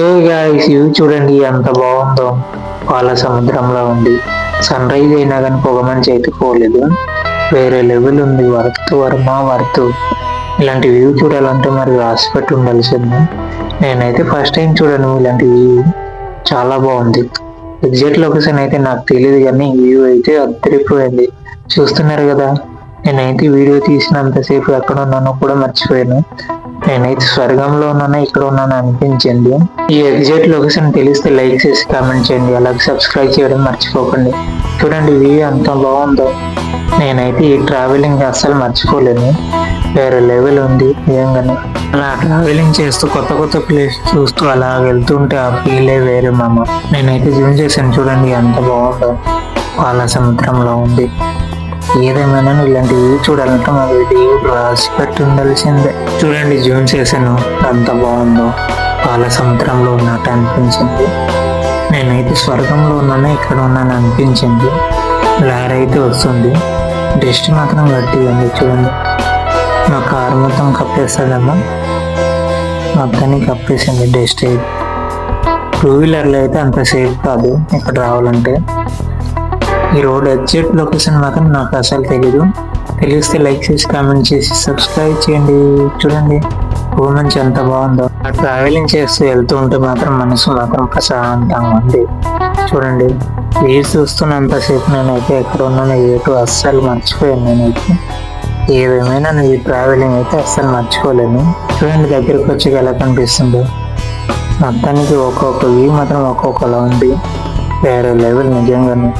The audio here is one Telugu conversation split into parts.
ఏ గాయస్ ఇవి చూడండి ఎంత బాగుందో. పాల సముద్రంలో ఉంది. సన్ రైజ్ అయినా కానీ పొగ మంచి అయితే పోలేదు. వేరే లెవెల్ ఉంది వర్త్ వర్మ వర్త్ ఇలాంటి వ్యూ చూడాలంటే మరి హాస్పిటల్ పెట్టి ఉండాల్సింది నేనైతే ఫస్ట్ టైం చూడను ఇలాంటి వ్యూ చాలా బాగుంది. ఎగ్జాక్ట్ లొకేషన్ అయితే నాకు తెలియదు కానీ వ్యూ అయితే అద్దరిపోయింది. చూస్తున్నారు కదా నేనైతే వీడియో తీసినంతసేపు ఎక్కడ ఉన్నానో కూడా మర్చిపోయాను. నేనైతే స్వర్గంలో ఉన్నానో ఇక్కడ ఉన్నానో అనిపించండి. ఈ ఎగ్జాక్ట్ లొకేషన్ తెలిస్తే లైక్ చేసి కామెంట్ చేయండి. అలాగే సబ్స్క్రైబ్ చేయడం మర్చిపోకండి. చూడండి వ్యూ అంత బాగుందో. నేనైతే ఈ ట్రావెలింగ్ అస్సలు మర్చిపోలేను. వేరే లెవెల్ ఉంది నిజంగానే. అలా ట్రావెలింగ్ చేస్తూ కొత్త కొత్త ప్లేస్ చూస్తూ అలా వెళ్తుంటే ఆ ఫీలే వేరే మామ. నేనైతే జూమ్ చేశాను చూడండి ఎంత బాగుందో. పాల సముద్రంలో ఉంది. ఏదేమైనా ఇలాంటివి చూడాలంటే మా వీడియో రాసి పెట్టి ఉండాల్సిందే చూడండి జూమ్ చేశాను. అంత బాగుందో. పాల సముద్రంలో ఉన్నట్టు అనిపించింది. నేనైతే స్వర్గంలో ఉన్నాను ఇక్కడ ఉన్నాను అనిపించింది. లారీ అయితే వస్తుంది. డస్ట్ మాత్రం గట్టి ఉంది చూడండి. మా కారు మొత్తం కప్పేస్తుందమ్మా. మొత్తాన్ని కప్పేసింది డస్ట్ అయితే. టూ వీలర్లో అయితే అంత సేఫ్ కాదు. ఇక్కడ రావాలంటే. ఈ రోడ్ ఎగ్జాక్ట్ లొకేషన్ మాత్రం నాకు అసలు తెలీదు. తెలిస్తే లైక్ చేసి కామెంట్ చేసి సబ్స్క్రైబ్ చేయండి. చూడండి ఓ మంచి ఎంత బాగుందో. ఆ ట్రావెలింగ్ చేస్తూ వెళ్తూ ఉంటే మాత్రం మనసు మాత్రం ప్రశాంతంగా ఉంది. చూడండి వీరు చూస్తున్నంతసేపు నేనైతే ఎక్కడ ఉన్నానో ఏటో అస్సలు మర్చిపోయాను నేనైతే. ఏదేమైనా ఈ ట్రావెలింగ్ అయితే అస్సలు మర్చిపోలేను. చూడండి దగ్గరికి వచ్చి ఎలా కనిపిస్తుందో. మొత్తానికి ఒక్కొక్క వ్యూ మాత్రం ఒక్కొక్కలా ఉంది. వేరే లెవెల్ నిజంగానే.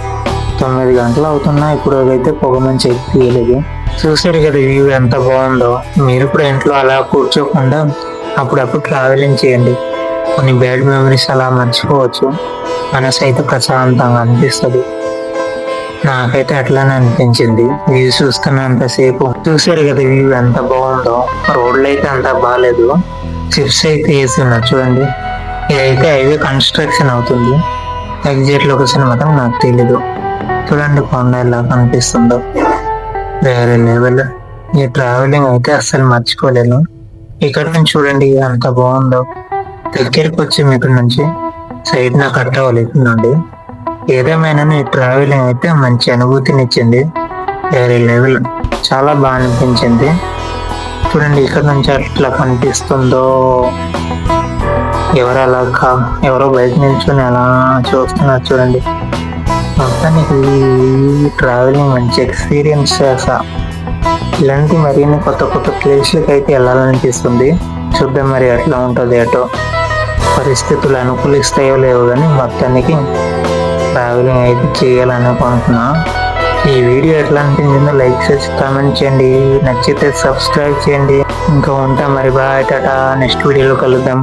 తొమ్మిది గంటలు అవుతున్నా ఇప్పుడు అయితే పొగ మంచి తీయలేదు. చూసారు కదా వ్యూ ఎంత బాగుందో. మీరు కూడా ఇంట్లో అలా కూర్చోకుండా అప్పుడప్పుడు ట్రావెలింగ్ చేయండి. కొన్ని బ్యాడ్ మెమరీస్ అలా మర్చిపోవచ్చు. మనసు అయితే ప్రశాంతంగా అనిపిస్తుంది. నాకైతే అట్లానే అనిపించింది. వ్యూ చూస్తున్నంతసేపు చూసారు కదా వ్యూ ఎంత బాగుందో. రోడ్లు అయితే అంత బాగాలేదు చిప్స్ అయితే వేస్తున్నారు చూడండి. ఇదైతే హైవే కన్స్ట్రక్షన్ అవుతుంది. ఎగ్జాక్ట్ లొకేషన్ మాత్రం నాకు తెలీదు. చూడండి కొండ ఎలా కనిపిస్తుందో. వేరే లెవెల్ ఈ ట్రావెలింగ్ అయితే అస్సలు మర్చిపోలేను. ఇక్కడ నుంచి చూడండి ఎంత బాగుందో. దగ్గరికి వచ్చి మీకు నుంచి సైడ్ నాకు కట్టవలేకుందండి ఏదేమైనా ఈ ట్రావెలింగ్ అయితే మంచి అనుభూతినిచ్చింది. వేరే లెవెల్ చాలా బాగా అనిపించింది. చూడండి ఇక్కడ నుంచి అట్లా కనిపిస్తుందో. ఎవరు అలా కా- ఎవరో బయట నిల్చొని అలా చూస్తున్నారు చూడండి. మొత్తానికి ఈ ట్రావెలింగ్ మంచి ఎక్స్పీరియన్స్ చేసా. ఇలాంటి మరిన్ని కొత్త కొత్త ప్లేస్లకు అయితే వెళ్ళాలనిపిస్తుంది. చూద్దాం మరి ఎట్లా ఉంటుంది అటో. పరిస్థితులు అనుకూలిస్తాయో లేవో కానీ మొత్తానికి ట్రావెలింగ్ అయితే చేయాలనుకుంటున్నా ఈ వీడియో ఎట్లా అనిపించిందో లైక్ చేసి కామెంట్ చేయండి. నచ్చితే సబ్స్క్రైబ్ చేయండి. ఇంకా ఉంటాం మరి. బాయ్ టాటా. నెక్స్ట్ వీడియోలో కలుద్దాం.